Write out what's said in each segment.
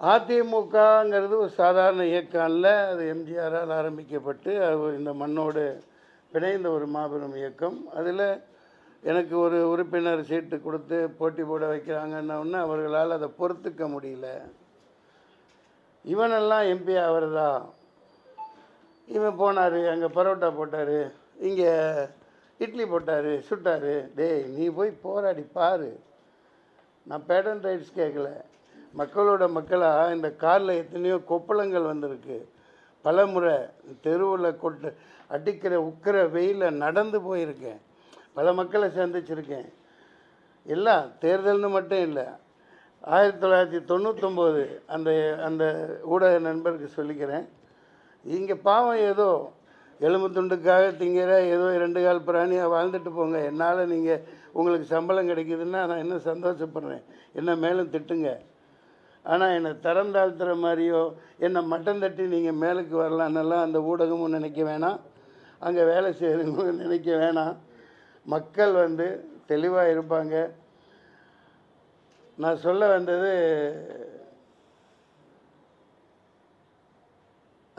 அதிமுகங்கிறது ஒரு சாதாரண இயக்கம் அல்ல. அது எம்ஜிஆரால் ஆரம்பிக்கப்பட்டு அது இந்த மண்ணோடு பிணைந்த ஒரு மாபெரும் இயக்கம். அதில் எனக்கு ஒரு உறுப்பினர் சீட்டு கொடுத்து போட்டி போட வைக்கிறாங்கன்னொன்னே அவர்களால் அதை பொறுத்துக்க முடியல. இவனெல்லாம் எம்பி ஆகிறதா இவன் போனார் அங்கே பரோட்டா போட்டார் இங்கே இட்லி போட்டார் சுட்டார். டேய் நீ போய் போராடி பாரு. நான் பேட்டன் ரைட்ஸ் கேட்கல. மக்களோட மக்களாக இந்த காரில் எத்தனையோ கொப்பளங்கள் வந்திருக்கு. பல முறை தெருவில் கொட்டு அடிக்கிற உக்கிற வெயிலில் நடந்து போயிருக்கேன். பல மக்களை சந்திச்சிருக்கேன். எல்லாம் தேர்தல்னு மட்டும் இல்லை. ஆயிரத்தி தொள்ளாயிரத்தி தொண்ணூத்தொம்போது அந்த அந்த ஊடக நண்பருக்கு சொல்லிக்கிறேன். இங்கே பாவம் ஏதோ எலும்பு துண்டுக்காக திங்கிற ஏதோ இரண்டு கால் பிராணியாக வாழ்ந்துட்டு போங்க. என்னால் நீங்கள் உங்களுக்கு சம்பளம் கிடைக்குதுன்னா நான் இன்னும் சந்தோஷப்படுறேன்? என்ன மேலும் திட்டுங்க. ஆனால் என்னை தரம் தாழ்த்துற மாதிரியோ என்னை மட்டம் தட்டி நீங்கள் மேலுக்கு வரலான்னெல்லாம் அந்த ஊடகமும் நினைக்க வேணாம் அங்கே வேலை செய்கிறவங்களும் நினைக்க வேணாம். மக்கள் வந்து தெளிவாக இருப்பாங்க. நான் சொல்ல வந்தது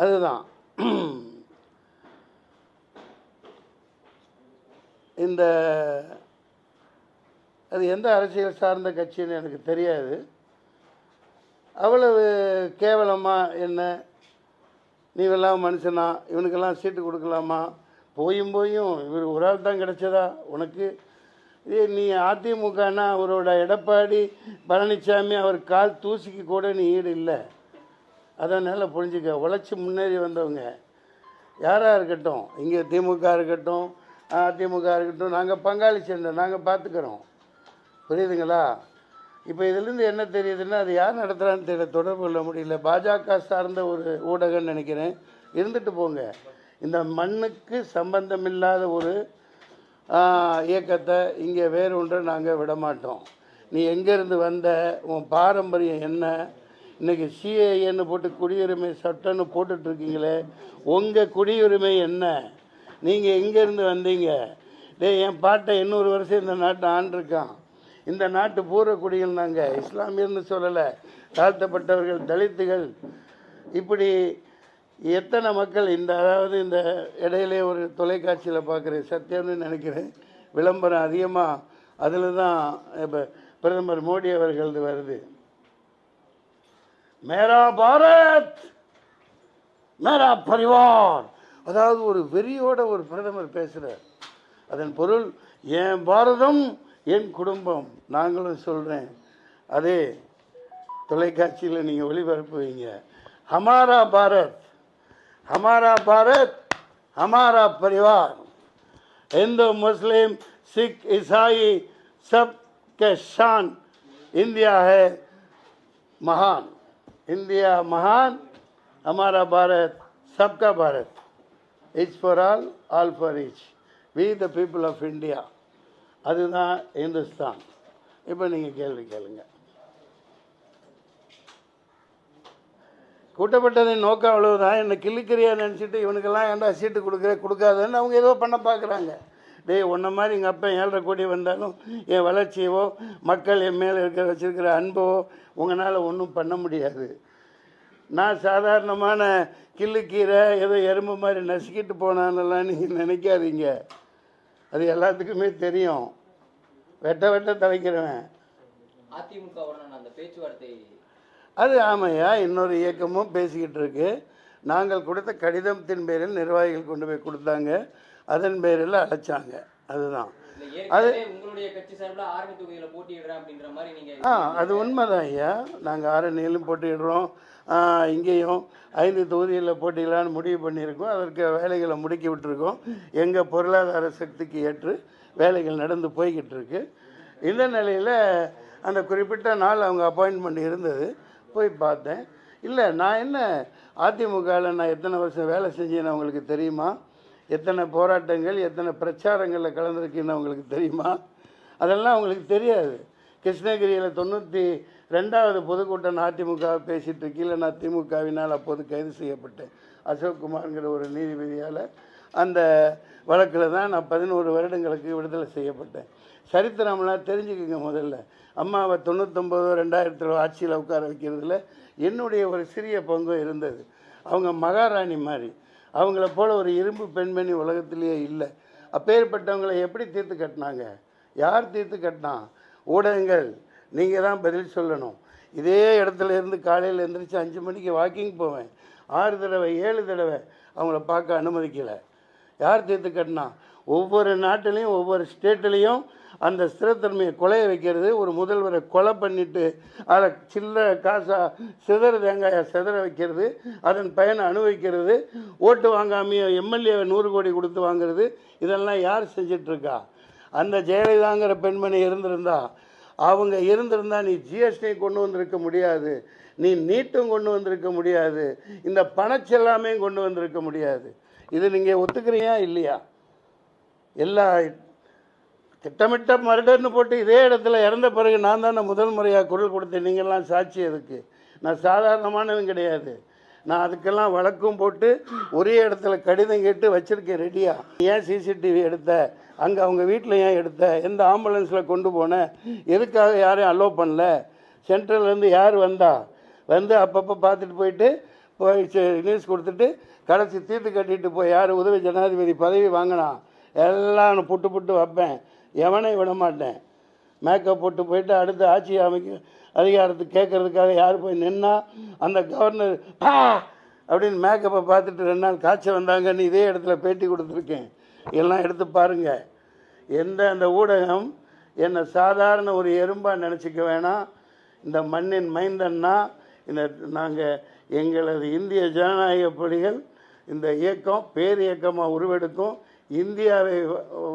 அதுதான். இந்த அது எந்த அரசியல் சார்ந்த கட்சின்னு எனக்கு தெரியாது. அவ்வளவு கேவலமாக என்ன? நீவெல்லாம் மனுஷனா? இவனுக்கெல்லாம் சீட்டு கொடுக்கலாமா? போயும் போயும் இவர் ஒரு ஆள் தான் கிடைச்சதா உனக்கு? இதே நீ அதிமுகனா? அவரோட எடப்பாடி பழனிசாமி அவர் கால் தூசிக்கு கூட நீ ஈடு இல்லை. அதனால் புரிஞ்சுக்க. உழைச்சி முன்னேறி வந்தவங்க. யாராக இருக்கட்டும். இங்கே திமுக இருக்கட்டும் அதிமுக இருக்கட்டும். நாங்கள் பங்காளி சேர்ந்த நாங்கள் பார்த்துக்குறோம். புரியுதுங்களா? இப்போ இதுலேருந்து என்ன தெரியுதுன்னா அது யார் நடத்துகிறான்னு தெரியல தொடர்பு கொள்ள முடியல. பாஜக சார்ந்த ஒரு ஊடகம்னு நினைக்கிறேன். இருந்துட்டு போங்க. இந்த மண்ணுக்கு சம்பந்தமில்லாத ஒரு இயக்கத்தை இங்கே வேறு ஒன்றை நாங்கள் விட மாட்டோம் நீ எங்கேருந்து வந்த உன் பாரம்பரியம் என்ன? இன்னைக்கு சிஏஏன்னு போட்டு குடியுரிமை சட்டம்னு போட்டுட்ருக்கீங்களே உங்கள் குடியுரிமை என்ன? நீங்கள் எங்கேருந்து வந்தீங்க? டேய் என் பாட்டை இன்னொரு வருஷம் இந்த நாட்டை ஆண்டிருக்கான். இந்த நாட்டு பூர்வ குடிகள் நாங்கள் இஸ்லாமியர்னு சொல்லலை தாழ்த்தப்பட்டவர்கள் தலித்துகள். இப்படி எத்தனை மக்கள் இந்த அதாவது இந்த இடையிலே ஒரு தொலைக்காட்சியில் பார்க்குறேன் சத்தியம்னு நினைக்கிறேன். விளம்பரம் அதிகமாக அதில் தான் இப்போ பிரதமர் மோடி அவர்களது வருது. மேரா பாரத்! மேரா பரிவார்! அதாவது ஒரு வெறியோட ஒரு பிரதமர் பேசுகிறார் அதன் பொருள் என் பாரதம் என் குடும்பம் நாங்களும் சொல்கிறேன் அதே தொலைக்காட்சியில் நீங்கள் ஒளிபரப்புவீங்க ஹமாரா பாரத் हमारा भारत हमारा परिवार हिंदू मुस्लिम सिख ईसाई सब के शान इंडिया है महान इंडिया महान हमारा भारत सबका Bharat each for all all for each we the people of India அதுதான் இந்துஸ்தான் இப்போ நீங்கள் கேள்வி கேளுங்க. கூட்டப்பட்டதின் நோக்கம் அவ்வளவுதான். என்னை கிள்ளிக்கிறியா நினச்சிட்டு இவனுக்கெல்லாம் ஏன்டா சீட்டு கொடுக்குற கொடுக்காதன்னு அவங்க ஏதோ பண்ண பார்க்குறாங்க டேய் உன்ன மாதிரி எங்கள் அப்பா ஏழரை கோடி வந்தாலும் என் வளர்ச்சியவோ மக்கள் என் மேலே இருக்கிற வச்சுருக்கிற அன்போ உங்களால் ஒன்றும் பண்ண முடியாது. நான் சாதாரணமான கிள்ளுக்கீரை ஏதோ எறும்பு மாதிரி நசுக்கிட்டு போனானெல்லாம் நீங்கள் நினைக்காதீங்க. அது எல்லாத்துக்குமே தெரியும். வெட்ட வெட்ட தலைக்கிறவன் அது ஆமையா? இன்னொரு இயக்கமும் பேசிக்கிட்டு இருக்கு. நாங்கள் கொடுத்த கடிதத்தின் பேரில் நிர்வாகிகள் கொண்டு போய் கொடுத்தாங்க. அதன் பேரில் அழைச்சாங்க அதுதான். ஏற்கனவே உங்களுடைய ஆ அது உண்மைதான் ஐயா. நாங்கள் ஆரணியிலும் போட்டியிடுறோம். ஆ, இங்கேயும் ஐந்து தொகுதிகளில் போட்டியிடலான்னு முடிவு பண்ணியிருக்கோம். அதற்கு வேலைகளை முடுக்கி விட்டுருக்கோம். எங்கள் பொருளாதார சக்திக்கு ஏற்று வேலைகள் நடந்து போய்கிட்டு இருக்கு இந்த நிலையில் அந்த குறிப்பிட்ட நாள் அவங்க அப்பாயின்மெண்ட் இருந்தது. போய் பார்த்தேன். இல்லை நான் என்ன அதிமுகவில் நான் எத்தனை வருஷம் வேலை செஞ்சேன்னு அவங்களுக்கு தெரியுமா? எத்தனை போராட்டங்கள் எத்தனை பிரச்சாரங்களில் கலந்துருக்கேன்னு அவங்களுக்கு தெரியுமா? அதெல்லாம் அவங்களுக்கு தெரியாது. கிருஷ்ணகிரியில் தொண்ணூற்றி ரெண்டாவது பொதுக்கூட்டம் அதிமுக பேசிட்டு இருக்கையில் நான் திமுகவினால் அப்போது கைது செய்யப்பட்டேன். அசோக் குமார்ங்கிற ஒரு நீதிபதியால் அந்த வழக்கில் தான் நான் பதினோரு வருடங்களுக்கு விடுதலை செய்யப்பட்டேன். சரித்திரம்லாம் தெரிஞ்சுக்கங்க முதல்ல. அம்மாவை தொண்ணூத்தொம்பது ரெண்டாயிரத்தில் ஆட்சியில் உட்கார வைக்கிறதுல என்னுடைய ஒரு சிறிய பங்கு இருந்தது. அவங்க மகாராணி மாதிரி. அவங்கள போல் ஒரு இரும்பு பெண்மணி உலகத்திலேயே இல்லை. அப்பேற்பட்டவங்களை எப்படி தீர்த்து கட்டினாங்க? யார் தீர்த்து கட்டினா ஊடகங்கள். நீங்கள் தான் பதில் சொல்லணும். இதே இடத்துல இருந்து காலையில் எழுந்திரிச்சு அஞ்சு மணிக்கு வாக்கிங் போவேன். ஆறு தடவை ஏழு தடவை அவங்கள பார்க்க அனுமதிக்கலை. யார் தீர்த்து கட்டினா? ஒவ்வொரு நாட்டிலையும் ஒவ்வொரு ஸ்டேட்லேயும் அந்த ஸ்திரத்தன்மையை கொலைய வைக்கிறது ஒரு முதல்வரை கொலை பண்ணிட்டு அதை சில்லற காசாக சிதற தேங்காயை சிதற வைக்கிறது அதன் பயனை அனுபவிக்கிறது ஓட்டு வாங்காமையோ எம்எல்ஏவை நூறு கோடி கொடுத்து வாங்குறது இதெல்லாம் யார் செஞ்சிட்ருக்கா? அந்த ஜெயலலிதாங்கிற பெண்மணி இருந்திருந்தா அவங்க இருந்திருந்தா நீ ஜிஎஸ்டி கொண்டு வந்திருக்க முடியாது. நீ நீட்டும் கொண்டு வந்திருக்க முடியாது. இந்த பணச்செல்லாமே கொண்டு வந்திருக்க முடியாது. இது நீங்கள் ஒத்துக்கிறீங்க இல்லையா? எல்லா திட்டமிட்ட மருடர்னு போட்டு இதே இடத்துல இறந்த பிறகு நான் தானே முதல் முறையாக குரல் கொடுத்தேன். நீங்கள்லாம் சாட்சி அதுக்கு நான் சாதாரணமானவன் கிடையாது. நான் அதுக்கெல்லாம் வழக்கும் போட்டு ஒரே இடத்துல கடிதம் கேட்டு வச்சுருக்கேன் ரெடியாக ஏன் சிசிடிவி எடுத்த? அங்கே அவங்க வீட்டில் ஏன் எடுத்த? எந்த ஆம்புலன்ஸில் கொண்டு போன? எதுக்காக யாரையும் அலோவ் பண்ணல? சென்ட்ரல்லேருந்து யார் வந்தா? வந்து அப்பப்போ பார்த்துட்டு போயிட்டு போய் நியூஸ் கொடுத்துட்டு கடைசி தீர்த்து கட்டிட்டு போய் யார்? உதவி ஜனாதிபதி பதவி வாங்கினா? எல்லாம் நான் புட்டு புட்டு வைப்பேன். எவனையும் விட மாட்டேன் மேக்கப் போட்டு போயிட்டு அடுத்து ஆட்சி அமைக்க அதிகாரத்தை கேட்கறதுக்காக யார் போய் நின்னா அந்த கவர்னர் பா! அப்படின்னு மேக்கப்பை பார்த்துட்டு ரெண்டு நாள் காய்ச்சல் வந்தாங்கன்னு இதே இடத்துல பேட்டி கொடுத்துருக்கேன். எல்லாம் எடுத்து பாருங்கள் எந்த அந்த ஊடகம் என்னை சாதாரண ஒரு எறும்பாக நினச்சிக்க வேணாம். இந்த மண்ணின் மைந்தன்னா இந்த நாங்கள் எங்களது இந்திய ஜனநாயக பணிகள் இந்த இயக்கம் பேர் இயக்கமாக உருவெடுக்கும். இந்தியாவை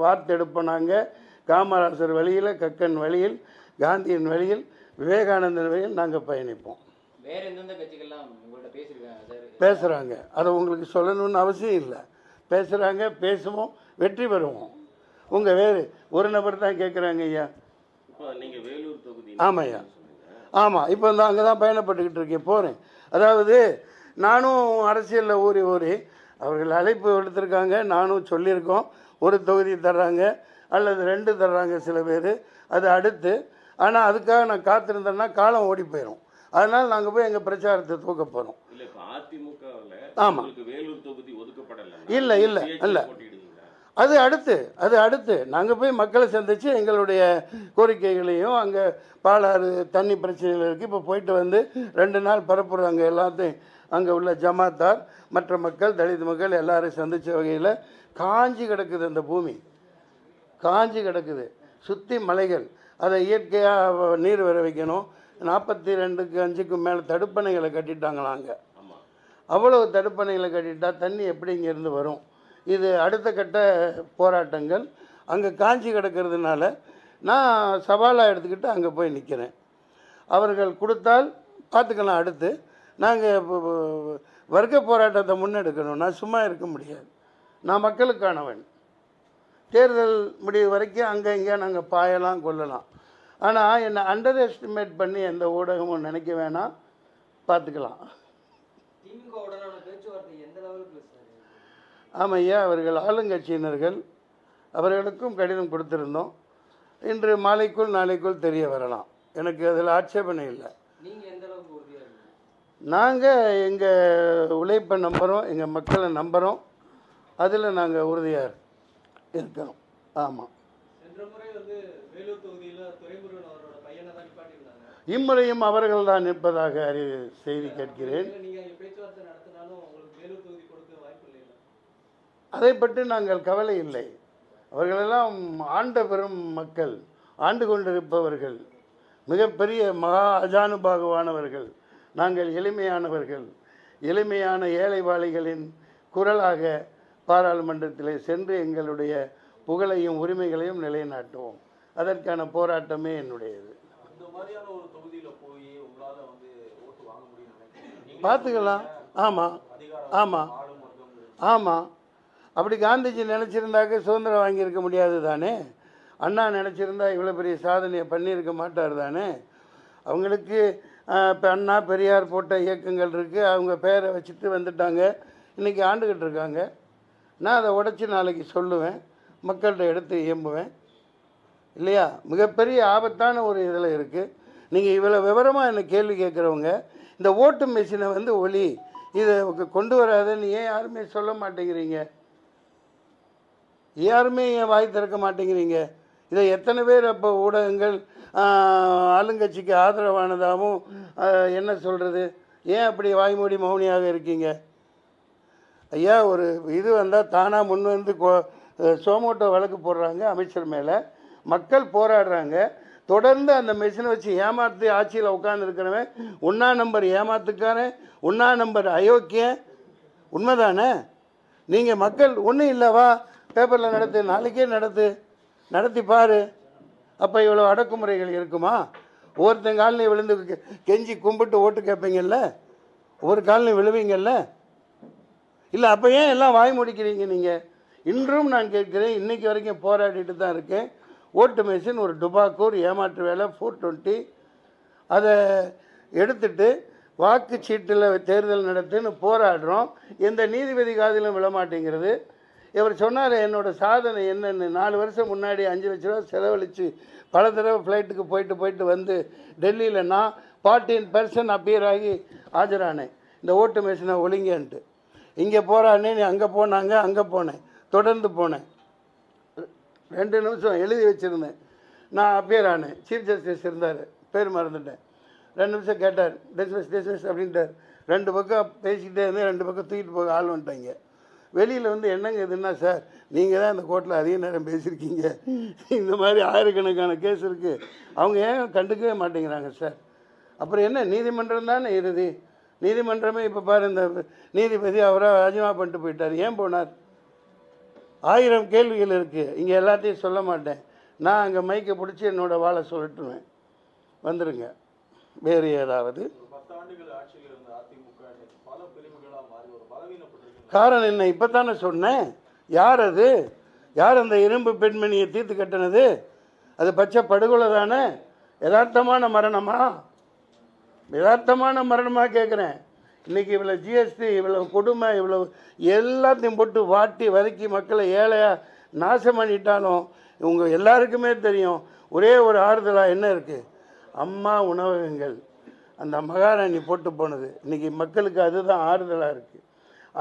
வார்த்தெடுப்போம் நாங்கள் காமராசர் வழியில் கக்கன் வழியில் காந்தியின் வழியில் விவேகானந்தர் வழியில் நாங்கள் பயணிப்போம். வேற எந்தெந்த கட்சிகள்லாம் உங்கள்ட்ட பேசியிருக்காங்க சார்? பேசுகிறாங்க அதை உங்களுக்கு சொல்லணும்னு அவசியம் இல்லை. பேசுகிறாங்க பேசுவோம் வெற்றி பெறுவோம். உங்கள் வேறு ஒரு நபர் தான் கேட்குறாங்க ஐயா. இப்போ நீங்க வேலூர் தொகுதி ஆமாய்யா ஆமாம் இப்போ இந்த அங்கே தான் பயணப்பட்டுக்கிட்டு இருக்கேன் போகிறேன் அதாவது நானும் அரசியலில் ஊறி ஊறி அவர்கள் அழைப்பு எடுத்திருக்காங்க நானும் சொல்லியிருக்கோம். ஒரு தொகுதி தர்றாங்க அல்லது ரெண்டு தர்றாங்க சில பேர். அது அடுத்து ஆனால் அதுக்காக நான் காத்திருந்தேன்னா காலம் ஓடி போயிடும் அதனால் நாங்கள் போய் எங்கள் பிரச்சாரத்தை தூக்க போகிறோம் இல்ல இப்ப அதிமுகவுல ஆமா. உங்களுக்கு வேலூர் தொகுதி ஒதுக்கப்படல இல்ல, இல்ல, இல்ல. அது அடுத்து அது அடுத்து. நாங்கள் போய் மக்களை சந்தித்து எங்களுடைய கோரிக்கைகளையும் அங்கே பாலாறு தண்ணி பிரச்சனைகள் இருக்குது இப்போ போயிட்டு வந்து ரெண்டு நாள் பரப்புறாங்க எல்லாத்தையும் அங்கே உள்ள ஜமாத்தார் மற்ற மக்கள் தலித் மக்கள் எல்லாரையும் சந்தித்த வகையில் காஞ்சி கிடக்குது அந்த பூமி. காஞ்சி கிடக்குது. சுற்றி மலைகள். அதை இயற்கையாக நீர் வர வைக்கணும். நாற்பத்தி ரெண்டுக்கு அஞ்சுக்கும் மேலே தடுப்பணைகளை கட்டிட்டாங்களாம் அங்கே. அவ்வளவு தடுப்பணைகளை கட்டிட்டா தண்ணி எப்படி இங்கேருந்து வரும்? இது அடுத்த கட்ட போராட்டங்கள். அங்கே காஞ்சி கிடக்கிறதுனால நான் சவாலாக எடுத்துக்கிட்டு அங்கே போய் நிற்கிறேன் அவர்கள் கொடுத்தால் பார்த்துக்கலாம் அடுத்து. நாங்கள் வர்க்க போராட்டத்தை முன்னெடுக்கணும். நான் சும்மா இருக்க முடியாது. நான் மக்களுக்கானவன். தேர்தல் முடிவு வரைக்கும் அங்கே இங்கே நாங்கள் பாயலாம் கொள்ளலாம் ஆனால் என்னை அண்டர் எஸ்டிமேட் பண்ணி எந்த ஊடகமும் நினைக்க வேணாம். பார்த்துக்கலாம். ஆமாம் ஐயா அவர்கள் ஆளுங்கட்சியினர்கள். அவர்களுக்கும் கடிதம் கொடுத்திருந்தோம். இன்று மாலைக்குள் நாளைக்குள் தெரிய வரலாம். எனக்கு அதில் ஆட்சேபனை இல்லை. நாங்கள் எங்கள் உழைப்பை நம்புகிறோம் எங்கள் மக்களை நம்புகிறோம் அதில் நாங்கள் உறுதியாக இருக்கிறோம் ஆமாம் இம்முறையும் அவர்கள் தான் நிற்பதாக அறி செய்தி கேட்கிறேன். அதை பற்றி நாங்கள் கவலை இல்லை. அவர்களெல்லாம் ஆண்ட பெரும் மக்கள் ஆண்டு கொண்டிருப்பவர்கள் மிகப்பெரிய மகா அஜானுபாகுவானவர்கள் நாங்கள் எளிமையானவர்கள் எளிமையான ஏழைவாளிகளின் குரலாக பாராளுமன்றத்திலே சென்று எங்களுடைய புகழையும் உரிமைகளையும் நிலைநாட்டுவோம். அதற்கான போராட்டமே என்னுடையது. பார்த்துக்கலாம் ஆமாம் ஆமாம் ஆமாம் அப்படி காந்திஜி நினச்சிருந்தாக்க சுதந்திரம் வாங்கியிருக்க முடியாது தானே? அண்ணா நினச்சிருந்தா இவ்வளோ பெரிய சாதனையை பண்ணியிருக்க மாட்டார் தானே? அவங்களுக்கு இப்போ அண்ணா பெரியார் போட்ட இயக்கங்கள் இருக்குது அவங்க பேரை வச்சுட்டு வந்துட்டாங்க. இன்றைக்கி ஆண்டுகிட்டு இருக்காங்க. நான் அதை உடச்சி நாளைக்கு சொல்லுவேன் மக்கள்கிட்ட எடுத்து இயம்புவேன் இல்லையா? மிகப்பெரிய ஆபத்தான ஒரு இதில் இருக்குது நீங்கள் இவ்வளோ விவரமாக என்னை கேள்வி கேட்குறவங்க இந்த ஓட்டு மிஷினை வந்து ஒளி இதை கொண்டு வராதுன்னு ஏன் யாருமே சொல்ல மாட்டேங்கிறீங்க? யாருமே ஏன் வாய் திறக்க மாட்டேங்கிறீங்க? இதை எத்தனை பேர் அப்போ ஊடகங்கள் ஆளுங்கட்சிக்கு ஆதரவானதாகவும் என்ன சொல்கிறது ஏன் அப்படி வாய்மூடி மௌனியாக இருக்கீங்க? ஐயா ஒரு இது வந்தால் தானாக முன் வந்து கோ- சோமோட்டோ வழக்கு போடுறாங்க அமைச்சர் மேலே. மக்கள் போராடுறாங்க. தொடர்ந்து அந்த மெஷினை வச்சு ஏமாற்றி ஆட்சியில் உட்காந்துருக்கிறவன் ஒன்றா நம்பர் ஏமாத்துக்காரன் ஒன்றா நம்பர் அயோக்கியன். உண்மைதானே? நீங்கள் மக்கள் ஒன்றும் இல்லைவா பேப்பரில் நடத்து நாளைக்கே நடத்து நடத்தி பாரு. அப்போ இவ்வளோ அடக்குமுறைகள் இருக்குமா? ஒவ்வொருத்தன் காலனி விழுந்து கெஞ்சி கும்பிட்டு ஓட்டு கேட்பீங்கல்ல? ஒவ்வொரு காலனி விழுவீங்கல்ல? இல்லை அப்போ ஏன் எல்லாம் வாய் முடிக்கிறீங்க நீங்கள் இன்றும் நான் கேட்கிறேன் இன்றைக்கி வரைக்கும் போராடிட்டு தான் இருக்கேன். ஓட்டு மிஷின் ஒரு டுபாக்கூர் ஏமாற்று வேலை ஃபோர் டுவெண்ட்டி அதை எடுத்துட்டு வாக்குச்சீட்டில் தேர்தல் நடத்துன்னு போராடுறோம். எந்த நீதிபதி காதிலும் விழமாட்டேங்கிறது. இவர் சொன்னார் என்னோடய சாதனை என்னென்னு. நாலு வருஷம் முன்னாடி அஞ்சு லட்ச ரூபா செலவழித்து பல தடவை ஃப்ளைட்டுக்கு போயிட்டு போயிட்டு வந்து டெல்லியில் நான் ஃபார்ட்டின் பர்சன்ட் அப்பியர் ஆகி ஆஜரானேன். இந்த ஓட்டு மிஷினை ஒழுங்கன்ட்டு. இங்கே போகிறானே நீ அங்கே போனாங்க அங்கே போனேன் தொடர்ந்து போனேன். ரெண்டு நிமிஷம் எழுதி வச்சுருந்தேன். நான் அப்பேர் ஆனேன் சீஃப் ஜஸ்டிஸ் இருந்தார் பேர் மறந்துட்டேன். ரெண்டு நிமிஷம் கேட்டார் டிஸ்மிஸ் டிஸ்மிஸ் அப்படின்ட்டார். ரெண்டு பக்கம் பேசிக்கிட்டே இருந்தேன் ரெண்டு பக்கம் தூக்கிட்டு போக ஆள் வந்துட்டாங்க. வெளியில் வந்து என்னங்க இதுன்னா சார் நீங்கள் தான் இந்த கோர்ட்டில் அதிக நேரம் பேசியிருக்கீங்க. இந்த மாதிரி ஆயிரக்கணக்கான கேஸ் இருக்குது அவங்க ஏன் கண்டுக்கவே மாட்டேங்கிறாங்க சார் அப்புறம் என்ன நீதிமன்றம் தானே இறுதி? நீதிமன்றமே இப்போ பாரு இந்த நீதிபதி அவராக ராஜினாமா பண்ணிட்டு போயிட்டார். ஏன் போனார்? ஆயிரம் கேள்விகள் இருக்குது இங்கே எல்லாத்தையும் சொல்ல மாட்டேன். நான் அங்கே மைக்கை பிடிச்சி என்னோடய வாழை சொல்லட்டுவேன் வந்துடுங்க வேறு ஏதாவது காரணம் என்ன? இப்போ தானே சொன்னேன். யார் அது? யார் அந்த இரும்பு பெண்மணியை தீர்த்து கட்டினது? அது பச்சை படுகொலை தானே? யதார்த்தமான மரணமா? யதார்த்தமான மரணமாக கேட்குறேன் இன்றைக்கி இவ்வளோ ஜிஎஸ்டி இவ்வளோ கொடுமை இவ்வளோ எல்லாத்தையும் போட்டு வாட்டி வதக்கி மக்களை ஏழையாக நாசம் பண்ணிட்டாலும் இவங்க எல்லாருக்குமே தெரியும். ஒரே ஒரு ஆறுதலாக என்ன இருக்குது அம்மா உணவகங்கள். அந்த மகாராணி போட்டு போனது. இன்றைக்கி மக்களுக்கு அதுதான் ஆறுதலாக இருக்குது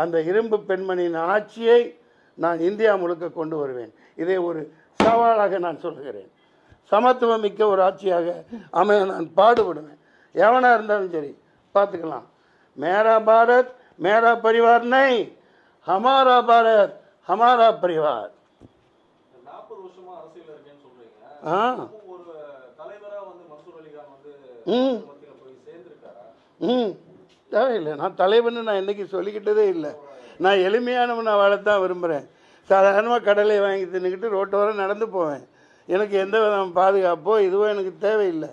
அந்த இரும்பு பெண்மணியின் ஆட்சியை நான் இந்தியா முழுக்க கொண்டு வருவேன். இதை ஒரு சவாலாக நான் சொல்லுகிறேன் சமத்துவம் மிக்க ஒரு ஆட்சியாக அமைய நான் பாடுபடுவேன். எவனா இருந்தாலும் சரி பார்த்துக்கலாம். மேரா பாரத் மேரா பரிவார் நை. ஹமாரா பாரத் ஹமாரா பரிவார். ஆ. ம். ம். தேவையில்லை நான் தலைவன்னு நான் என்னைக்கு சொல்லிக்கிட்டதே இல்லை. நான் எளிமையானவனை வாழத்தான் விரும்புகிறேன் சாதாரணமாக கடலை வாங்கி தின்னுக்கிட்டு ரோட்டோரம் நடந்து போவேன். எனக்கு எந்த விதம் பாதுகாப்போ இதுவோ எனக்கு தேவையில்லை.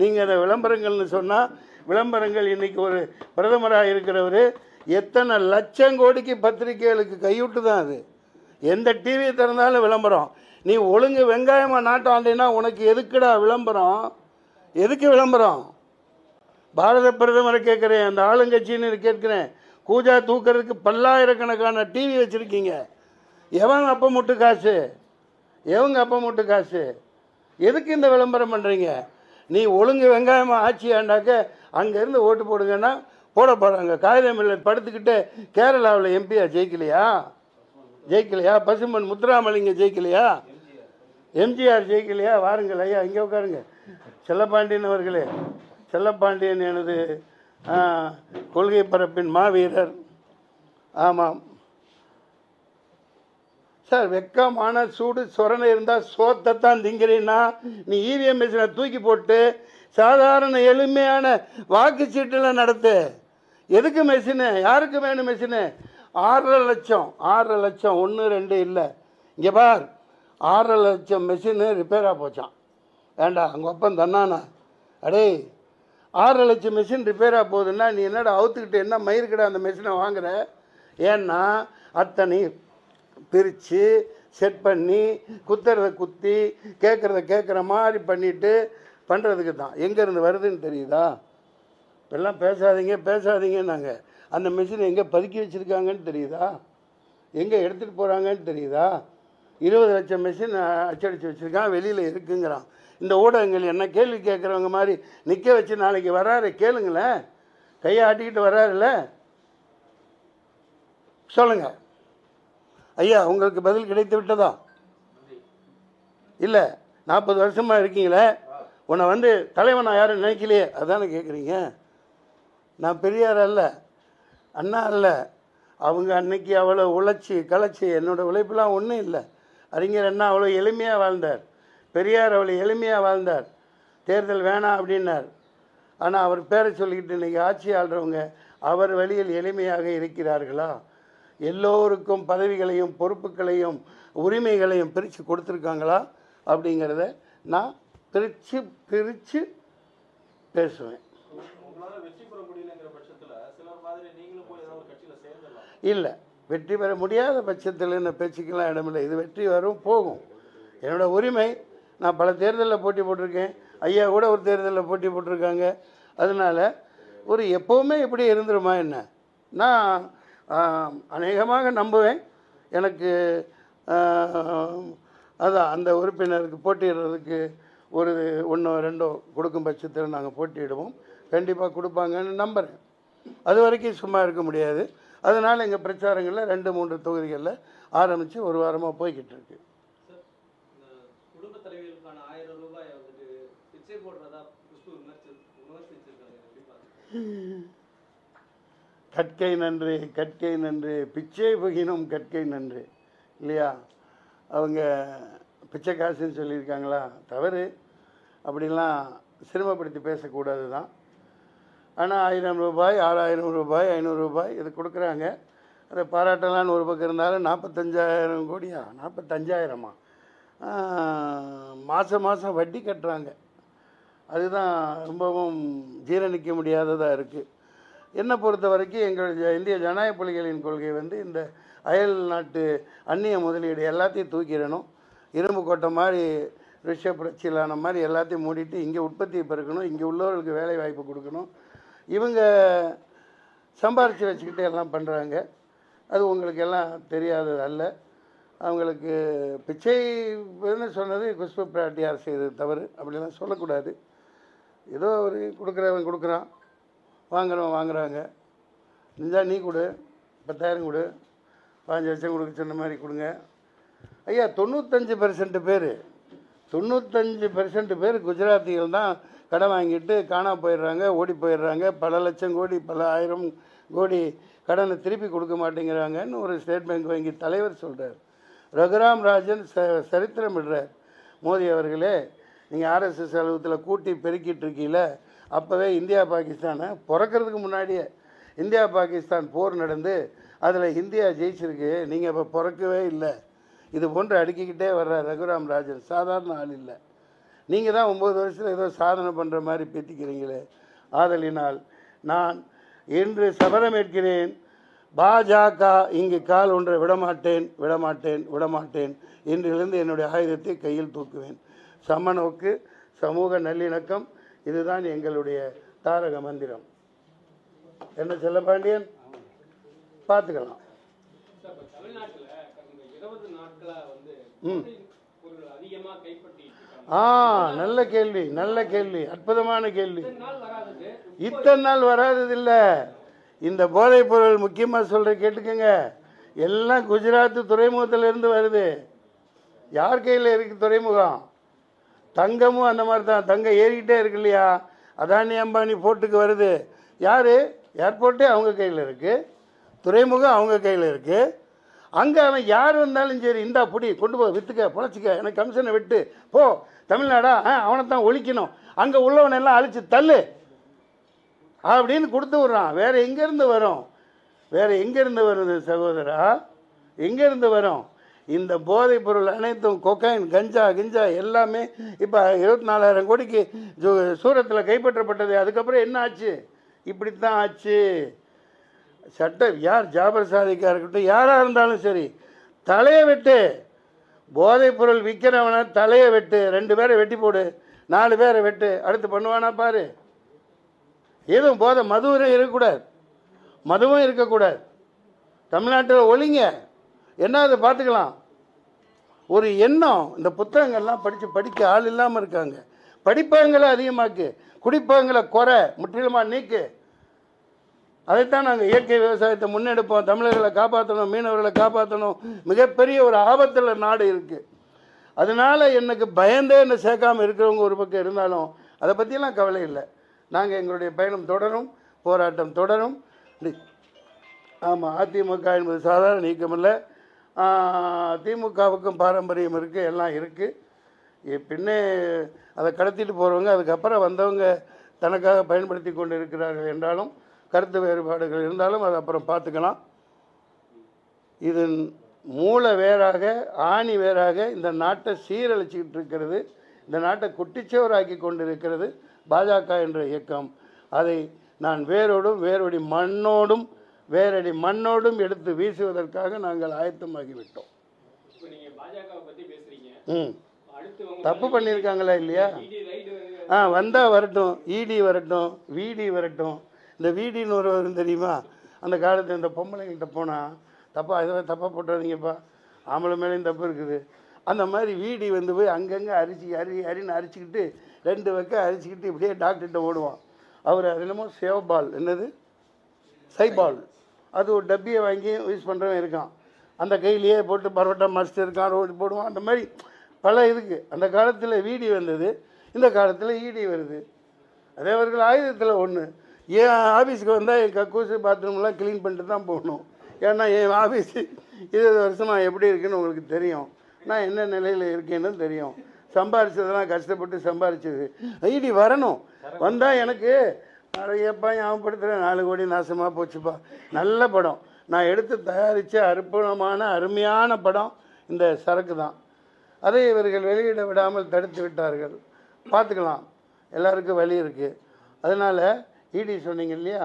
நீங்கள் அதை விளம்பரங்கள்னு சொன்னால் விளம்பரங்கள் இன்றைக்கி ஒரு பிரதமராக இருக்கிறவர் எத்தனை லட்சம் கோடிக்கு பத்திரிகைகளுக்கு கையூட்டு தான் அது. எந்த டிவி திறந்தாலும் விளம்பரம். நீ ஒழுங்கு வெங்காயமாக நாட்டாண்டினா உனக்கு எதுக்குடா விளம்பரம்? எதுக்கு விளம்பரம்? பாரத பிரதமரை கேட்குறேன் அந்த ஆளுங்கட்சின்னு கேட்குறேன். கூஜா தூக்கிறதுக்கு பல்லாயிரக்கணக்கான டிவி வச்சுருக்கீங்க. எவங்க அப்போ முட்டு காசு? எவங்க அப்போ முட்டு காசு? எதுக்கு இந்த விளம்பரம் பண்ணுறீங்க நீ ஒழுங்கு வெங்காயமாக ஆட்சி ஆண்டாக்க அங்கேருந்து ஓட்டு போடுங்கன்னா போட போகிறாங்க காகிதம் இல்லை படுத்துக்கிட்டு கேரளாவில் எம்பியா ஜெயிக்கலையா? ஜெயிக்கலையா? பசுமன் முத்துராமலிங்க ஜெயிக்கலையா? எம்ஜிஆர் ஜெயிக்கலையா? வாருங்கள் ஐயா இங்கே உட்காருங்க. செல்லப்பாண்டியன் அவர்களே செல்லப்பாண்டியன் எனது கொள்கை பரப்பின் மாவீரர். ஆமாம். சார் வெக்கமான சூடு சொரணை இருந்தால் சோத்தைத்தான் திங்கிறீன்னா நீ இவிஎம் மிஷினை தூக்கி போட்டு சாதாரண எளிமையான வாக்குச்சீட்டில் நடத்து. எதுக்கு மெஷினு யாருக்கு வேணும் மெஷினு ஆறரை லட்சம் ஆறரை லட்சம் ஒன்று ரெண்டு இல்லை. இங்கே பார் ஆறரை லட்சம் மெஷினு ரிப்பேராக போச்சான் ஏண்டா அங்கே ஒப்பம் தன்னானா? அடே ஆறரை லட்சம் மிஷின் ரிப்பேராக போகுதுன்னா நீ என்னடா அவுத்துக்கிட்டு என்ன மயிர்கிட்ட அந்த மிஷினை வாங்குற? ஏன்னா அத்தனை பிரித்து செட் பண்ணி குத்துறத குத்தி கேட்குறத கேட்குற மாதிரி பண்ணிவிட்டு பண்ணுறதுக்கு தான். எங்கேருந்து வருதுன்னு தெரியுதா? இப்பெல்லாம் பேசாதீங்க பேசாதீங்கன்னாங்க. அந்த மிஷினை எங்கே பதுக்கி வச்சுருக்காங்கன்னு தெரியுதா? எங்கே எடுத்துகிட்டு போகிறாங்கன்னு தெரியுதா? இருபது லட்சம் மிஷின் அச்சடித்து வச்சுருக்கான் வெளியில் இருக்குங்கிறான். இந்த ஊடகங்கள் என்ன கேள்வி கேட்குறவங்க மாதிரி நிற்க வச்சு நாளைக்கு வராரு கேளுங்களேன். கையை ஆட்டிக்கிட்டு வர்றாருல்ல சொல்லுங்கள் ஐயா உங்களுக்கு பதில் கிடைத்து விட்டதா? இல்லை நாற்பது வருஷமா இருக்கீங்களே. உன்னை வந்து தலைவனா யாரும் நினைக்கலையே. அதானே கேட்குறீங்க நான் பெரியார் அல்ல அண்ணா அல்ல. அவங்க அன்னைக்கு அவ்வளோ உழைச்சி களைச்சி என்னோடய உழைப்புலாம் ஒன்றும் இல்லை. அறிஞர் அண்ணா அவ்வளோ எளிமையாக வாழ்ந்தார். பெரியார் அவ்வளோ எளிமையாக வாழ்ந்தார். தேர்தல் வேணாம் அப்படின்னார். ஆனால் அவர் பேரை சொல்லிக்கிட்டு இன்றைக்கி ஆட்சி ஆள்றவங்க அவர் வழியில் எளிமையாக இருக்கிறார்களா? எல்லோருக்கும் பதவிகளையும் பொறுப்புகளையும் உரிமைகளையும் பிரித்து கொடுத்துருக்காங்களா? அப்படிங்கிறத நான் பிரித்து பிரித்து பேசுவேன். இல்லை வெற்றி பெற முடியாத பட்சத்தில் என்ன பேச்சுக்கெல்லாம் இடமில்லை. இது வெற்றி வரும் போகும். என்னோட உரிமை நான் பல தேர்தலில் போட்டி போட்டிருக்கேன். ஐயா கூட ஒரு தேர்தலில் போட்டி போட்டிருக்காங்க. அதனால் ஒரு எப்போவுமே இப்படி இருந்துருமா என்ன? நான் அநேகமாக நம்புவேன். எனக்கு அதான் அந்த உறுப்பினருக்கு போட்டியிடுறதுக்கு ஒரு ஒன்றோ ரெண்டோ கொடுக்கும் பட்சத்தில் நாங்கள் போட்டியிடுவோம். கண்டிப்பாக கொடுப்பாங்கன்னு நம்புகிறேன் அது வரைக்கும் சும்மா இருக்க முடியாது. அதனால் எங்கள் பிரச்சாரங்களில் ரெண்டு மூன்று தொகுதிகளில் ஆரம்பித்து ஒரு வாரமாக போய்கிட்டு இருக்கு. குடும்ப தலைவிகளுக்கான ஆயிரம் ரூபாய் வந்துட்டு பிச்சை போடுறதா குஷ்பு விமர்சி விமர்சிச்சிருக்காங்க எப்படி பாருங்க கற்கை நன்று கற்கை நன்று. பிச்சை புகினும் கற்கை நன்று. இல்லையா? அவங்க பிச்சை காசுன்னு சொல்லியிருக்காங்களா? தவறு. அப்படிலாம் சிரமப்படுத்தி பேசக்கூடாது தான். ஆனால் ஆயிரம் ரூபாய் ஆறாயிரம் ரூபாய் ஐநூறு ரூபாய் இது கொடுக்குறாங்க. அதை பாராட்டலான்னு ஒரு பக்கம் இருந்தாலும் நாற்பத்தஞ்சாயிரம் கோடியா? நாற்பத்தஞ்சாயிரமா? மாதம் மாதம் வட்டி கட்டுறாங்க. அதுதான் ரொம்பவும் ஜீரணிக்க முடியாததாக இருக்குது என்னை பொறுத்த வரைக்கும் எங்கள் இந்திய ஜனநாயக புலிகளின் கொள்கை வந்து இந்த அயல் நாட்டு அந்நிய முதலீடு எல்லாத்தையும் தூக்கிடணும். இரும்பு கோட்டை மாதிரி ரிஷ புரட்சியிலான மாதிரி எல்லாத்தையும் மூடிட்டு இங்கே உற்பத்தியை பெருக்கணும். இங்கே உள்ளவர்களுக்கு வேலை வாய்ப்பு கொடுக்கணும். இவங்க சம்பாரித்து வச்சுக்கிட்டு எல்லாம் பண்ணுறாங்க அது உங்களுக்கு எல்லாம் தெரியாதது அல்ல. அவங்களுக்கு பிச்சை சொன்னது குஷ்பு பிராட்டியார் செய்தது தவறு. அப்படிலாம் சொல்லக்கூடாது. ஏதோ ஒரு கொடுக்குறவன் கொடுக்குறான். வாங்குறவன் வாங்குறாங்க. இருந்தால் நீ கொடு பத்தாயிரம் கொடு பாஞ்சு லட்சம் கொடுக்க சொன்ன மாதிரி கொடுங்க. ஐயா தொண்ணூத்தஞ்சு பெர்சன்ட் பேர் தொண்ணூத்தஞ்சு பெர்சன்ட் பேர் குஜராத்திகள் தான் கடன் வாங்கிட்டு காணாம போயிடுறாங்க ஓடி போயிடுறாங்க. பல லட்சம் கோடி பல ஆயிரம் கோடி கடனை திருப்பி கொடுக்க மாட்டேங்கிறாங்கன்னு ஒரு ஸ்டேட் பேங்க் வங்கி தலைவர் சொல்கிறார் ரகுராம் ராஜன் ச சரித்திரம் விடுறார். மோடி அவர்களே நீங்கள் ஆர்எஸ்எஸ் அலுவலகத்தில் கூட்டி பெருக்கிட்டு இருக்கீங்களே அப்போவே இந்தியா பாகிஸ்தானை பிறக்கிறதுக்கு முன்னாடியே இந்தியா பாகிஸ்தான் போர் நடந்து அதில் இந்தியா ஜெயிச்சிருக்கு. நீங்கள் இப்போ பிறக்கவே இல்லை. இது போன்று அடுக்கிக்கிட்டே வர்ற ரகுராம் ராஜன் சாதாரண ஆள் இல்லை. நீங்கள் தான் ஒம்பது வருஷத்தில் ஏதோ சாதனை பண்ணுற மாதிரி பேத்திக்கிறீங்களே. ஆதலினால் நான் இன்று சபதமேற்கிறேன் பாஜக இங்கு கால் ஒன்றை விடமாட்டேன் விடமாட்டேன் விடமாட்டேன் இன்றிலிருந்து என்னுடைய ஆயுதத்தை கையில் தூக்குவேன். சமநோக்கு சமூக நல்லிணக்கம் இதுதான் எங்களுடைய தாரக மந்திரம். என்ன செல்லபாண்டியன் பார்த்துக்கலாம். ம். ஆ நல்ல கேள்வி நல்ல கேள்வி அற்புதமான கேள்வி. இத்தனை நாள் வராதது இல்லை இந்த போதைப் பொருள் முக்கியமாக சொல்கிற கேட்டுக்கோங்க. எல்லாம் குஜராத் துறைமுகத்திலேருந்து வருது. யார் கையில் இருக்கு துறைமுகம்? தங்கமும் அந்த மாதிரி தான் தங்கம் ஏறிக்கிட்டே இருக்கு இல்லையா? அதானி அம்பானி போர்ட்டுக்கு வருது. யார்? ஏர்போர்ட்டே அவங்க கையில் இருக்குது துறைமுகம் அவங்க கையில் இருக்குது அங்கே அவன் யார் வந்தாலும் சரி இந்தா பிடி கொண்டு போ விற்றுக்க பொழைச்சிக்க எனக்கு கமிஷனை விட்டு. போ தமிழ்நாடா? ஆ அவனை தான் ஒழிக்கணும். அங்கே உள்ளவனை எல்லாம் அழிச்சு தள்ளு. அப்படின்னு கொடுத்து விட்றான். வேறு எங்கேருந்து வரும்? வேறு எங்கேருந்து வருது சகோதரா? எங்கேருந்து வரும்? இந்த போதைப் பொருள் அனைத்தும் கொக்கைன் கஞ்சா கிஞ்சா எல்லாமே இப்போ இருபத்தி நாலாயிரம் கோடிக்கு சூரத்தில் கைப்பற்றப்பட்டது. அதுக்கப்புறம் என்ன ஆச்சு? இப்படித்தான் ஆச்சு. சட்டம் யார் ஜாபர் சாதிக்காக இருக்கட்டும் யாராக இருந்தாலும் சரி தலையை வெட்டு. போதைப் பொருள் விற்கிறவனை தலையை வெட்டு. ரெண்டு பேரை வெட்டி போடு நாலு பேரை வெட்டு. அடுத்து பண்ணுவானா பாரு. எதுவும் போதை மதுவும் இருக்கக்கூடாது. மதுவும் இருக்கக்கூடாது. தமிழ்நாட்டில் ஒழிங்க என்ன அதை பார்த்துக்கலாம். ஒரு எண்ணம். இந்த புத்தகங்கள்லாம் படித்து படிக்க ஆள் இல்லாமல் இருக்காங்க. படிப்பகங்களை அதிகமாக்கு. குடிப்பகங்களை குறை. முற்றிலுமாக நீக்கு. அதைத்தான் நாங்கள் இயற்கை விவசாயத்தை முன்னெடுப்போம். தமிழர்களை காப்பாற்றணும் மீனவர்களை காப்பாற்றணும் மிகப்பெரிய ஒரு ஆபத்தில் நாடு இருக்குது அதனால் எனக்கு பயந்தே என்னை சேர்க்காம இருக்கிறவங்க ஒரு பக்கம் இருந்தாலும் அதை பற்றியெல்லாம் கவலை இல்லை. நாங்கள் எங்களுடைய பயணம் தொடரும் போராட்டம் தொடரும். ஆமாம் அதிமுக என்பது சாதாரண நீக்கமில்லை. திமுகவுக்கும் பாரம்பரியம் இருக்குது எல்லாம் இருக்குது பின்னே அதை கடத்திட்டு போகிறவங்க அதுக்கப்புறம் வந்தவங்க தனக்காக பயன்படுத்தி கொண்டு இருக்கிறார்கள் என்றாலும் கருத்து வேறுபாடுகள் இருந்தாலும் அதை அப்புறம் பார்த்துக்கலாம். இது மூல வேறாக ஆணி வேறாக இந்த நாட்டை சீரழிச்சிக்கிட்டு இருக்கிறது இந்த நாட்டை குட்டிச்சுவராக்கி கொண்டிருக்கிறது பாஜக என்ற இயக்கம். அதை நான் வேரோடும் வேரோடி மண்ணோடும் வேரடி மண்ணோடும் எடுத்து வீசுவதற்காக நாங்கள் ஆயத்தமாகிவிட்டோம். ம். தப்பு பண்ணியிருக்காங்களா இல்லையா? ஆ வந்தால் வரட்டும். இடி வரட்டும். விடி வரட்டும். இந்த விடின்னு ஒரு வரும் தெரியுமா? அந்த காலத்தில் இந்த பொம்பளைங்கள்ட்ட போனால் தப்பா இதை தப்பாக போட்டுறாதீங்கப்பா. ஆம்பளை மேலேயும் தப்பு இருக்குது. அந்த மாதிரி வீடி வந்து போய் அங்கங்கே அரிச்சு அரி அரின்னு அரிச்சுக்கிட்டு ரெண்டு வைக்க அரிச்சுக்கிட்டு இப்படியே டாக்டர்கிட்ட ஓடுவான். அவர் அது என்னமோ சேவபால் என்னது? சைபால். அது ஒரு டப்பியை வாங்கி யூஸ் பண்ணுறவன் இருக்கான். அந்த கையிலேயே போட்டு பரோட்டா மஸ்ட் இருக்கான் ரோடு போடுவான் அந்த மாதிரி பல இருக்குது அந்த காலத்தில் வீடி வந்தது இந்த காலத்தில் ஈடி வருது. அதே அவர்கள் ஆயுதத்தில் ஒன்று என் ஆஃபீஸுக்கு வந்தால் என் கக்கூசு பாத்ரூம்லாம் க்ளீன் பண்ணிட்டு தான் போகணும்? ஏன்னா என் ஆஃபீஸ் இருபது வருஷமாக எப்படி இருக்குன்னு உங்களுக்கு தெரியும். நான் என்ன நிலையில் இருக்கேன்னு தெரியும். சம்பாரிச்சதெல்லாம் கஷ்டப்பட்டு சம்பாரிச்சது. ஐடி வரணும். வந்தால் எனக்கு நிறையப்பா ஞாபகப்படுத்துகிறேன் நாலு கோடி நாசமாக போச்சுப்பா. நல்ல படம். நான் எடுத்து தயாரித்த அற்புதமான அருமையான படம் இந்த சரக்கு தான். அதை இவர்கள் வெளியிட விடாமல் தடுத்து விட்டார்கள். பார்த்துக்கலாம். எல்லாருக்கும் வழி இருக்குது அதனால் இடி சொன்னீங்க இல்லையா?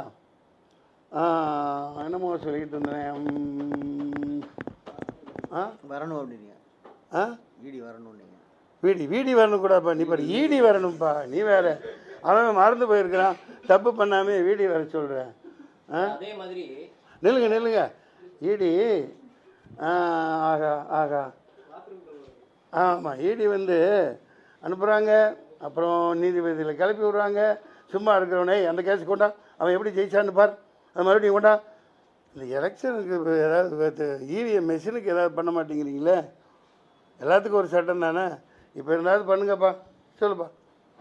என்னமோ சொல்லிக்கிட்டு இருந்தேன். ஆ? வரணும் அப்படிங்க ஆ? ஈடி வரணும் நீங்கள் வீடி வீடி வரணும் கூடாப்பா. நீ பாரு ஈடி வரணும்ப்பா. நீ வேற. அவன் மறந்து போயிருக்கிறான். தப்பு பண்ணாமே வீடி வர சொல்கிறேன் ஆ? அதே மாதிரி நில்லுங்க நில்லுங்க. ஈடி ஆகா ஆகா. ஆமாம் ஈடி வந்து அனுப்புகிறாங்க அப்புறம் நீதிபதியில் கிளப்பி விடுறாங்க. சும்மா இருக்கிறவனே அந்த கேஸ் கொண்டா அவன் எப்படி ஜெயிச்சான்னு பார். அது மறுபடியும் கொண்டா இந்த எலெக்ஷனுக்கு ஏதாவது இவிஎம் மெஷினுக்கு ஏதாவது பண்ண மாட்டேங்கிறீங்களே? எல்லாத்துக்கும் ஒரு சட்டம் தானே? இப்போ இருந்தாலும் பண்ணுங்கப்பா. சொல்லுப்பா.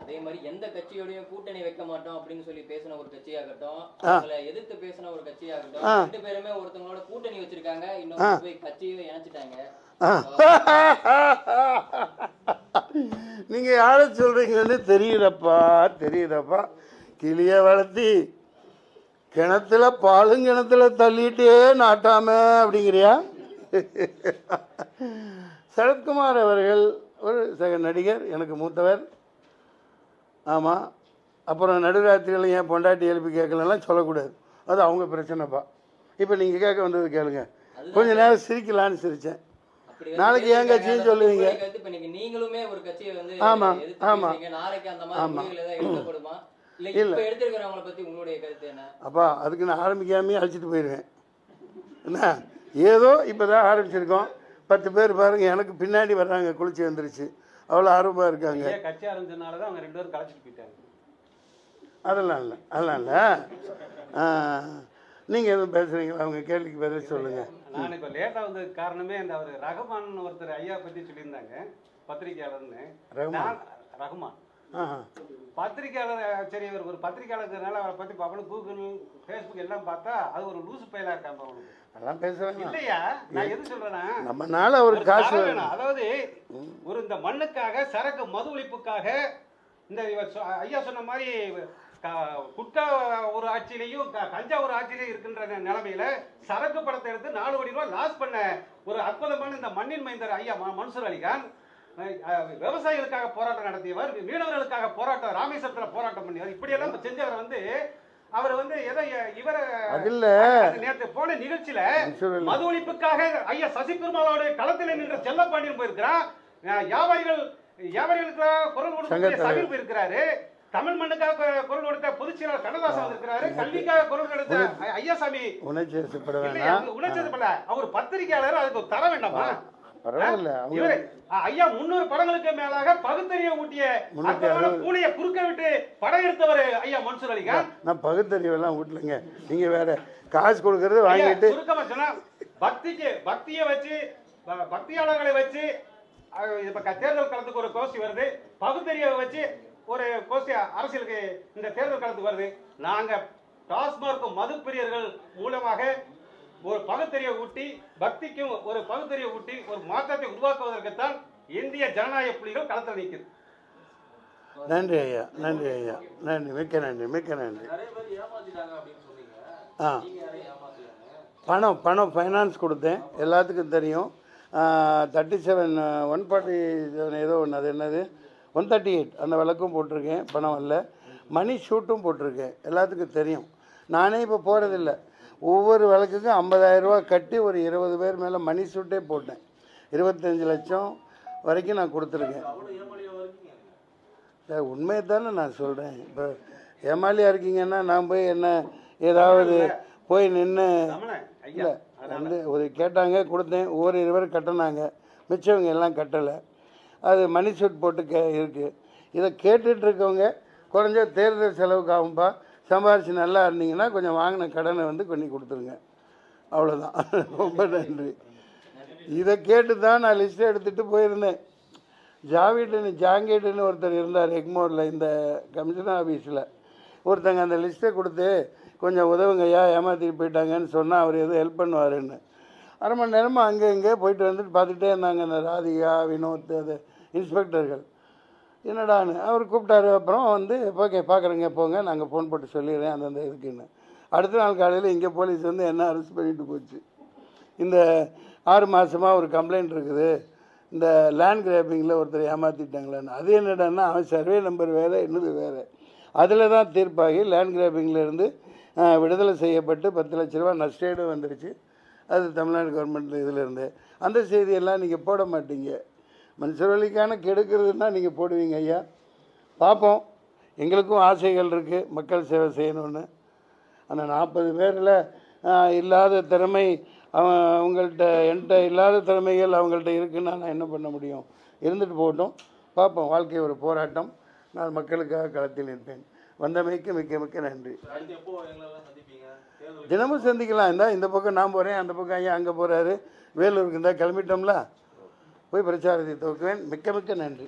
அதே மாதிரி எந்த கட்சியோடையும் கூட்டணி வைக்க மாட்டோம் அப்படின்னு சொல்லி பேசின ஒரு கட்சியாகட்டும். அவங்களை எதிர்த்து பேசின ஒரு கட்சியாகட்டும். ரெண்டு பேருமே ஒருத்தவங்களோட கூட்டணி வச்சிருக்காங்க. இன்னொரு போய் கட்சியை இணைச்சிட்டாங்க. நீங்கள் யாரை சொல்கிறீங்கன்னு தெரியுதப்பா தெரியுதப்பா. கிளியை வளர்த்தி கிணத்துல பாலும் கிணத்துல தள்ளிட்டே நாட்டாம அப்படிங்கிறியா? சரத்குமார் அவர்கள் ஒரு சக நடிகர் எனக்கு மூத்தவர். ஆமாம் அப்புறம் நடுராத்திரியில் ஏன் பொண்டாட்டி எழுப்பி கேட்கலாம் சொல்லக்கூடாது. அது அவங்க பிரச்சனைப்பா. இப்போ நீங்கள் கேட்க வந்தது கேளுங்க. கொஞ்ச நேரம் சிரிக்கலான்னு சிரித்தேன் நாளைக்கு ஏன் கட்சின்னு. சொல்லுவீங்க? நீங்களுமே ஒரு கட்சியை வந்து ஆமா, எதிர்த்து ஆமா. பேசுறீங்க. நாளைக்கு அந்த மாதிரி ஆமா. முடிவுகள் ஏதாவது எடுக்கப்படுமா? இல்ல அப்பா அதுக்கு நான் ஆரம்பிக்காமே அழைச்சிட்டு போயிடுவேன் என்ன? ஏதோ இப்போ தான் ஆரம்பிச்சிருக்கோம். பத்து பேர் பாருங்கள் எனக்கு பின்னாடி வர்றாங்க குளிச்சு வந்துருச்சு. அவ்வளோ ஆர்வமாக இருக்காங்க. கட்சி ஆரம்பிச்சதுனால தான் அவங்க ரெண்டு பேரும் கலைச்சிட்டு போயிட்டாங்க. அதெல்லாம் இல்லை அதெல்லாம் இல்லை. நீங்கள் எதுவும் பேசுகிறீங்களா அவங்க கேள்விக்கு பதில் சொல்லுங்கள் நான் இப்போ லேட்டாக வந்ததுக்கு காரணமே இந்த அவர் ரஹமான் ஒருத்தர் ஐயா பற்றி சொல்லியிருந்தாங்க பத்திரிக்கையாளர்னு ரஹ்மான். ஆஹா பத்திரிக்கையாளர் சரி இவர் ஒரு பத்திரிக்கையாளர்னால அவரை பற்றி பார்க்கணும் கூகுள் ஃபேஸ்புக் எல்லாம் பார்த்தா அது ஒரு லூசு பயிலாக இருக்கான் அவனுக்கு. அதெல்லாம் பேசுகிறாங்க இல்லையா? நான் எது சொல்றேன்னா நம்மனால அவருக்கு காசு வேணும். அதாவது ஒரு இந்த மண்ணுக்காக சரக்கு மது ஒழிப்புக்காக இந்த இவர் ஐயா சொன்ன மாதிரி க- குட்கா ஒரு ஆட்சியிலையும் கஞ்சா ஒரு ஆட்சியிலையும் இருக்கின்ற நிலைமையில சரக்கு படத்தை எடுத்து நாலு கோடி ரூபாய் லாஸ் பண்ண ஒரு அற்புதமான இந்த மண்ணின் மைந்தர் ஐயா மன்சூர் அலிகான் விவசாயிகளுக்காக போராட்டம் நடத்தியவர் மீனவர்களுக்காக போராட்டம் ராமேஸ்வரத்துல போராட்டம் பண்ணியவர். இப்படியெல்லாம் செஞ்சவர் வந்து அவர் வந்து எதை இவரை அதில் நேற்று போன நிகழ்ச்சியில. மது ஒழிப்புக்காக ஐயா சசி பெருமாளோட களத்தில் நின்ற செல்லப்பாண்டியன் போயிருக்கிறான். வியாபாரிகள் வியாபாரிகளுக்கு குரல் கொடுத்த. சமீர் போயிருக்கிறாரு தமிழ் மண்ணுக்காக குரல் கொடுத்த பொதுச் செயலாளர் கண்ணதாசன் வந்திருக்கிறாரு. கல்விக்காக குரல் கொடுத்த ஐயாசாமி உணர்ச்சி போல அவர் பத்திரிகையாளர் அதுக்கு தர வேண்டாமா? பரவாயில்ல. இவரு ஐயா முன்னூறு படங்களுக்கு மேலாக பகுத்தறிய ஊட்டிய. பூனையை குறுக்க விட்டு படம் எடுத்தவர் ஐயா மன்சூர் அலிகான் நான் பகுத்தறிவெல்லாம் விட்டுலங்க நீங்க வேற காசு கொடுக்கறது வாங்கிட்டு சுருக்கமா சொன்னா பக்திக்கு பக்தியை வச்சு பக்தியாளர்களை வச்சு இப்ப தேர்தல் களத்துக்கு ஒரு கோஷ்டி வருது. பகுத்தறிவை வச்சு ஒரு கோஷ்டி அரசியலுக்கு இந்த தேர்தல் களத்துக்கு வருது. நாங்க டாஸ்மார்க் மது பிரியர்கள் மூலமாக ஒரு பகுத்தறிவை ஊட்டி பக்திக்கும் ஒரு பகுத்தறிவை ஊட்டி ஒரு மாற்றத்தை உருவாக்குவதற்குத்தான் இந்திய ஜனநாயக புலிகள் களத்தில் நிற்குது. நன்றி ஐயா நன்றி ஐயா நன்றி மிக்க நன்றி மிக்க நன்றி. ஆ. பணம் பணம் ஃபைனான்ஸ் கொடுத்தேன். எல்லாத்துக்கும் தெரியும். Thirty seven one forty seven ஏதோ ஒன்று அது என்னது? ஒன் தேர்ட்டி எயிட் அந்த விளக்கும் போட்டிருக்கேன். பணம் வரல மணி ஷூட்டும் போட்டிருக்கேன். எல்லாத்துக்கும் தெரியும். நானே இப்போ போகிறதில்ல ஒவ்வொரு விளக்குக்கும் ஐம்பதாயிரரூபா கட்டி ஒரு இருபது பேர் மேலே மணி சூட்டே போட்டேன். இருபத்தஞ்சு லட்சம் வரைக்கும் நான் கொடுத்துருக்கேன். சார் உண்மையை தானே நான் சொல்கிறேன் இப்போ ஏமாலியாக இருக்கீங்கன்னா நான் போய் என்ன ஏதாவது போய் நின்று இல்லை வந்து ஒரு கேட்டாங்க கொடுத்தேன். ஒவ்வொரு இருவர் கட்டினாங்க. மிச்சவங்க எல்லாம் கட்டலை. அது மணி சூட் போட்டு கே இருக்குது இதை கேட்டுட்ருக்கவங்க குறைஞ்ச தேர்தல் செலவுக்கு ஆகும்பா. சம்பாரிச்சு நல்லா இருந்தீங்கன்னா கொஞ்சம் வாங்கின கடனை வந்து பண்ணி கொடுத்துருங்க. அவ்வளோதான் ரொம்ப நன்றி. இதை கேட்டு தான் நான் லிஸ்ட்டை எடுத்துகிட்டு போயிருந்தேன். ஜாவிட்னு ஜாங்கேட்டுன்னு ஒருத்தர் இருந்தார் எக்மோரில் இந்த கமிஷனர் ஆஃபீஸில் ஒருத்தங்க அந்த லிஸ்ட்டை கொடுத்து கொஞ்சம் உதவுங்கய்யா ஏமாற்றிட்டு போயிட்டாங்கன்னு சொன்னால் அவர் எதுவும் ஹெல்ப் பண்ணுவாருன்னு. அரை மணி நேரமாக அங்கே இங்கே போயிட்டு வந்துட்டு பார்த்துட்டே இருந்தாங்க அந்த ராதிகா வினோத் அது இன்ஸ்பெக்டர்கள். என்னடான்னு? அவர் கூப்பிட்டாரு அப்புறம் வந்து ஓகே பார்க்குறேங்க போங்க நாங்கள் ஃபோன் போட்டு சொல்லிடுறேன் அந்தந்த இதுக்குன்னு. அடுத்த நாள் காலையில் இங்கே போலீஸ் வந்து என்ன அரெஸ்ட் பண்ணிட்டு போச்சு. இந்த ஆறு மாதமாக ஒரு கம்ப்ளைண்ட் இருக்குது. இந்த லேண்ட் கிராப்பிங்கில் ஒருத்தர் ஏமாற்றிட்டாங்களான்னு அது என்னடான்னா அவன் சர்வே நம்பர் வேறு என்னது வேறு. அதில் தான் தீர்ப்பாகி லேண்ட் கிராப்பிங்கிலேருந்து விடுதலை செய்யப்பட்டு பத்து லட்ச ரூபா நஷ்டேடும் வந்துருச்சு. அது தமிழ்நாடு கவர்மெண்ட் இதிலேருந்து அந்த செய்தியெல்லாம் நீங்கள் போட மாட்டீங்க. மனுஷர்களுக்கான கெடுக்கிறதுனா நீங்கள் போடுவீங்க ஐயா. பார்ப்போம் எங்களுக்கும் ஆசைகள் இருக்குது மக்கள் சேவை செய்யணும்னு. அந்த நாற்பது பேரில் இல்லாத திறமை அவன் அவங்கள்ட்ட என்கிட்ட இல்லாத திறமைகள் அவங்கள்ட்ட இருக்குன்னா நான் என்ன பண்ண முடியும்? இருந்துட்டு போகட்டும். பார்ப்போம் வாழ்க்கை ஒரு போராட்டம். நான் மக்களுக்காக களத்தில் நிற்பேன். வந்தமைக்கு மிக்க மிக்க நன்றி. தினமும் சந்திக்கலாம். இந்த இந்த பக்கம் நான் போகிறேன் அந்த பக்கம் ஐயா அங்கே போகிறாரு வேலூருக்கு இருந்தால் கிளம்பிட்டோம்ல? போய் பிரச்சாரத்தை துவக்குவேன். மிக்க மிக்க நன்றி.